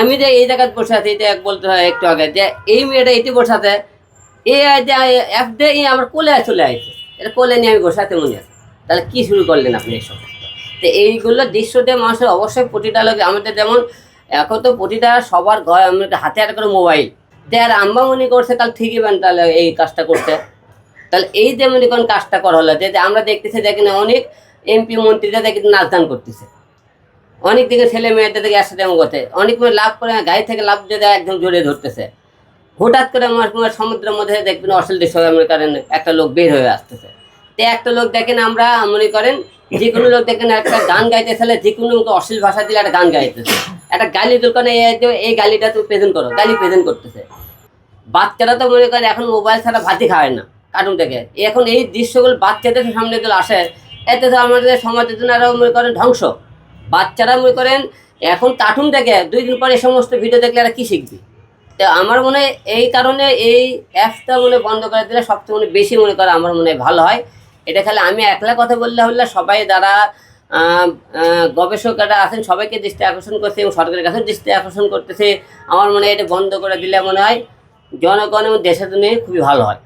আমি যে এই জায়গায় বসে আছি, এটা এক বলতে হয় একটু আগে, যে এই মেয়েটা এটি বসে আছে এই যে অ্যাপ এই আমার কোলে চলে আসছে এটা কোলে নিয়ে আমি বসে আছি মনে আছে। তাহলে কি শুরু করলেন আপনি এইসব তো এইগুলো দৃশ্য দিয়ে মানুষের অবশ্যই প্রতিটা লোক আমাদের যেমন এখন তো প্রতিটা সবার ঘর হাতে হাতে করে মোবাইল। যে আর আম্মা মনে করছে কাল ঠিকই বেন, তাহলে এই কাজটা করতে তাহলে এই যে মনে করেন কাজটা করা হলো, যে আমরা দেখতেছি, দেখেন অনেক এমপি মন্ত্রীরা দেখি নাচ গান করতেছে। অনেক দিকে ছেলে মেয়েদের দিকে একসাথে এমন করতে। অনেক সময় লাভ করে গাড়ি থেকে লাভ দিয়ে দেয়, একদম জড়িয়ে ধরতেছে। হঠাৎ করে আমার তোমার সমুদ্রের মধ্যে দেখবেন অশ্লীল দৃশ্য মনে করেন, একটা লোক বের হয়ে আসতেছে। তো একটা লোক দেখেন আমরা, মনে করেন যে কোনো লোক দেখেন একটা গান গাইতে ছেলে যে কোনো অশ্লীল ভাষা দিলে একটা গান গাইতেছে। একটা গালি দোকানে এই গালিটা তুমি প্রেজেন্ট করো, গালি প্রেজেন্ট করতেছে। বাচ্চারা তো মনে করেন এখন মোবাইল ছাড়া ভাতই খায় না কার্টুন থেকে এখন এই দৃশ্যগুলো বাচ্চাদের সামনে যদি আসে, এতে তো আমাদের সমাজের জন্য আরও মনে করেন ধ্বংস। বাচ্চারা মনে করেন, এখন কার্টুন দেখে দুই দিন পরে সমস্ত ভিডিও দেখলে এরা কী শিখবে? তো আমার মনে হয় এই কারণে এই অ্যাপসটা মনে বন্ধ করে দিলে সবচেয়ে মনে বেশি মনে করে আমার মনে হয় ভালো হয়। এটা খালি আমি একলা কথা বললে হলে সবাই যারা গবেষকরা আছেন, সবাইকে দৃষ্টি আকর্ষণ করছে এবং সরকারের কাছে দৃষ্টি আকর্ষণ করতেছে। আমার মনে হয় এটা বন্ধ করে দিলে মনে হয় জনগণ এবং দেশের জন্য খুবই ভালো হয়।